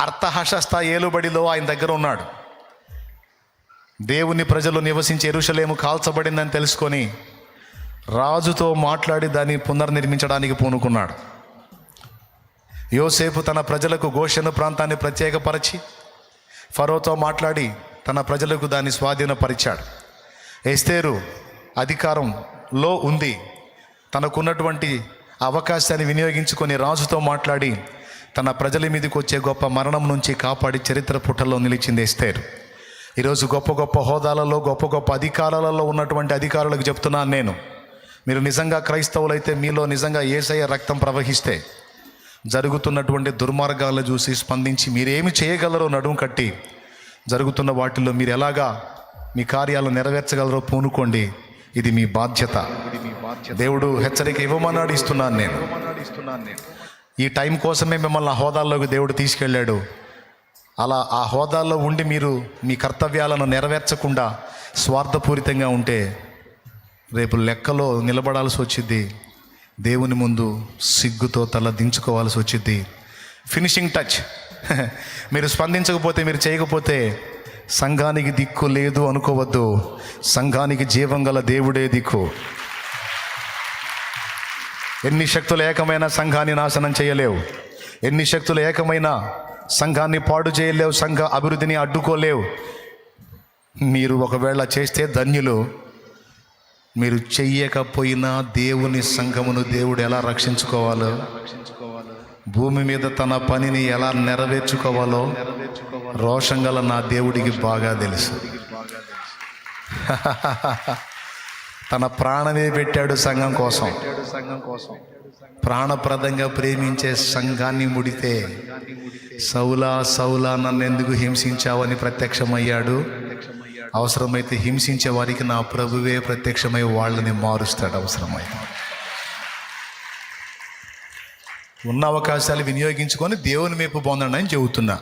అర్థహశస్త ఏలుబడిలో ఆయన దగ్గర ఉన్నాడు. దేవుని ప్రజలు నివసించే ఎరుషలేము కాల్చబడిందని తెలుసుకొని రాజుతో మాట్లాడి దాన్ని పునర్నిర్మించడానికి పూనుకున్నాడు. యోసేపు తన ప్రజలకు గోషను ప్రాంతాన్ని ప్రత్యేకపరిచి ఫరోతో మాట్లాడి తన ప్రజలకు దాన్ని స్వాధీనపరిచాడు. ఎస్తేరు అధికారంలో ఉంది. తనకున్నటువంటి అవకాశాన్ని వినియోగించుకొని రాజుతో మాట్లాడి తన ప్రజల మీదకి వచ్చే గొప్ప మరణం నుంచి కాపాడి చరిత్ర పుటల్లో నిలిచింది ఎస్తేరు. ఈరోజు గొప్ప గొప్ప హోదాలలో గొప్ప గొప్ప అధికారాలలో ఉన్నటువంటి అధికారులకు చెప్తున్నాను నేను. మీరు నిజంగా క్రైస్తవులైతే మీలో నిజంగా ఏసయ్య రక్తం ప్రవహిస్తే జరుగుతున్నటువంటి దుర్మార్గాలను చూసి స్పందించి మీరేమి చేయగలరో నడుము కట్టి జరుగుతున్న వాటిల్లో మీరు ఎలాగా మీ కార్యాలు నెరవేర్చగలరో పూనుకోండి. ఇది మీ బాధ్యత. దేవుడు హెచ్చరిక ఇవ్వమన్నాడు ఇస్తున్నాను నేను. ఈ టైం కోసమే మిమ్మల్ని ఆ హోదాల్లోకి దేవుడు తీసుకెళ్ళాడు. అలా ఆ హోదాల్లో ఉండి మీరు మీ కర్తవ్యాలను నెరవేర్చకుండా స్వార్థపూరితంగా ఉంటే రేపు లెక్కలో నిలబడాల్సి వచ్చింది దేవుని ముందు సిగ్గుతో తల దించుకోవాల్సి వచ్చింది ఫినిషింగ్ టచ్. మీరు స్పందించకపోతే మీరు చేయకపోతే సంఘానికి దిక్కు లేదు అనుకోవద్దు. సంఘానికి జీవం గల దేవుడే దిక్కు. ఎన్ని శక్తులు ఏకమైన సంఘాన్ని నాశనం చేయలేవు. ఎన్ని శక్తులు ఏకమైన సంఘాన్ని పాడు చేయలేవు సంఘ అభివృద్ధిని అడ్డుకోలేవు. మీరు ఒకవేళ చేస్తే ధన్యులు. మీరు చెయ్యకపోయినా దేవుని సంఘమును దేవుడు ఎలా రక్షించుకోవాలో భూమి మీద తన పనిని ఎలా నెరవేర్చుకోవాలో రోషం గల నా దేవుడికి బాగా తెలుసు. తన ప్రాణమే పెట్టాడు సంఘం కోసం. సంఘం కోసం ప్రాణప్రదంగా ప్రేమించే సంఘాన్ని ముడితే సౌలా సౌలా నన్ను ఎందుకు హింసించావని ప్రత్యక్షమయ్యాడు? అవసరమైతే హింసించే వారికి నా ప్రభువే ప్రత్యక్షమై వాళ్ళని మారుస్తాడు అవసరమై ఉన్న అవకాశాలు వినియోగించుకొని దేవుని మేపు పొందండి అని చెబుతున్నా.